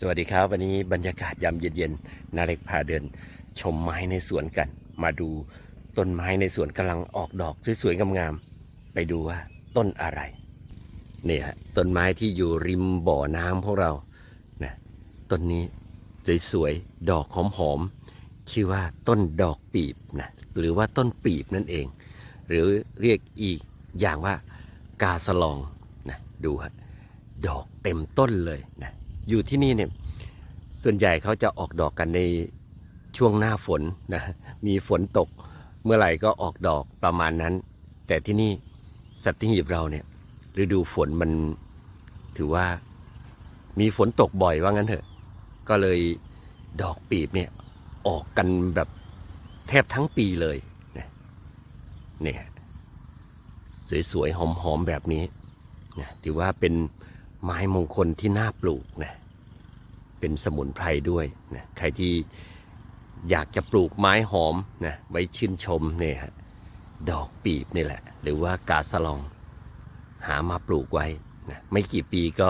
สวัสดีครับวันนี้บรรยากาศยามเย็นๆนาเล็กพาเดิน ชมไม้ในสวนกัน มาดูต้นไม้ในสวนกำลังออกดอกสวยๆงามๆไปดูว่าต้นอะไรเนี่ยฮะต้นไม้ที่อยู่ริมบ่อน้ำพวกเรานะต้นนี้สวยๆดอกหอมๆชื่อว่าต้นดอกปีบนะหรือว่าต้นปีบนั่นเอง หรือเรียกอีกอย่างว่ากาสลองนะดูฮะดอกเต็มต้นเลยนะ อยู่ที่นี่เนี่ยส่วนใหญ่เขาจะออกดอกกันในช่วงหน้าฝนนะมีฝนตกเมื่อไหร่ก็ออกดอกประมาณนั้น แต่ที่นี่สัตหีบเราเนี่ยฤดูฝนมันถือว่ามีฝนตกบ่อยว่างั้นเถอะ ก็เลยดอกปีบเนี่ยออกกันแบบแทบทั้งปีเลยนะเนี่ยสวยๆหอมๆแบบนี้นะถือว่าเป็นไม้มงคลที่น่าปลูกนะ เป็นสมุนไพรด้วยนะใครที่อยากจะปลูกไม้หอมนะไว้ชื่นชมเนี่ยฮะดอกปีบนี่แหละ หรือว่ากาสลองหามาปลูกไว้นะไม่กี่ปีก็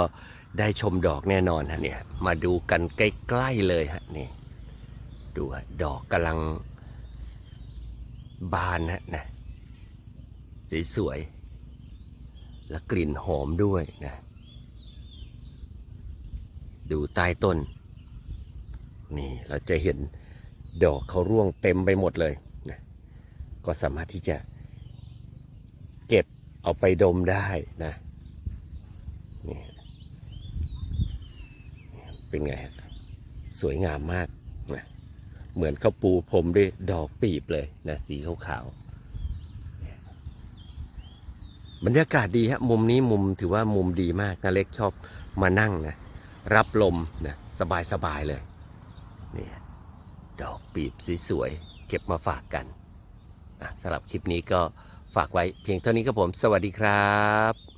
ได้ชมดอกแน่นอนฮะเนี่ยมาดูกันใกล้ๆเลยฮะนี่ดูฮะดอกกำลังบานฮะนะสวยๆและกลิ่นหอมด้วยนะ ดูใต้ต้น นี่เราจะเห็นดอกเขาร่วงเต็มไปหมดเลยนะก็สามารถที่จะเก็บเอาไปดมได้นะนี่เป็นไงสวยงามมากนะเหมือนเขาปูพรมด้วยดอกปีบเลยนะสีขาวๆบรรยากาศดีฮะมุมนี้มุมถือว่ามุมดีมากนาเล็กชอบมานั่งนะ รับลมนะสบายๆเลยนี่ดอกปีบสวยๆเก็บมาฝากกันนะสำหรับคลิปนี้ก็ฝากไว้เพียงเท่านี้ครับผม สวัสดีครับ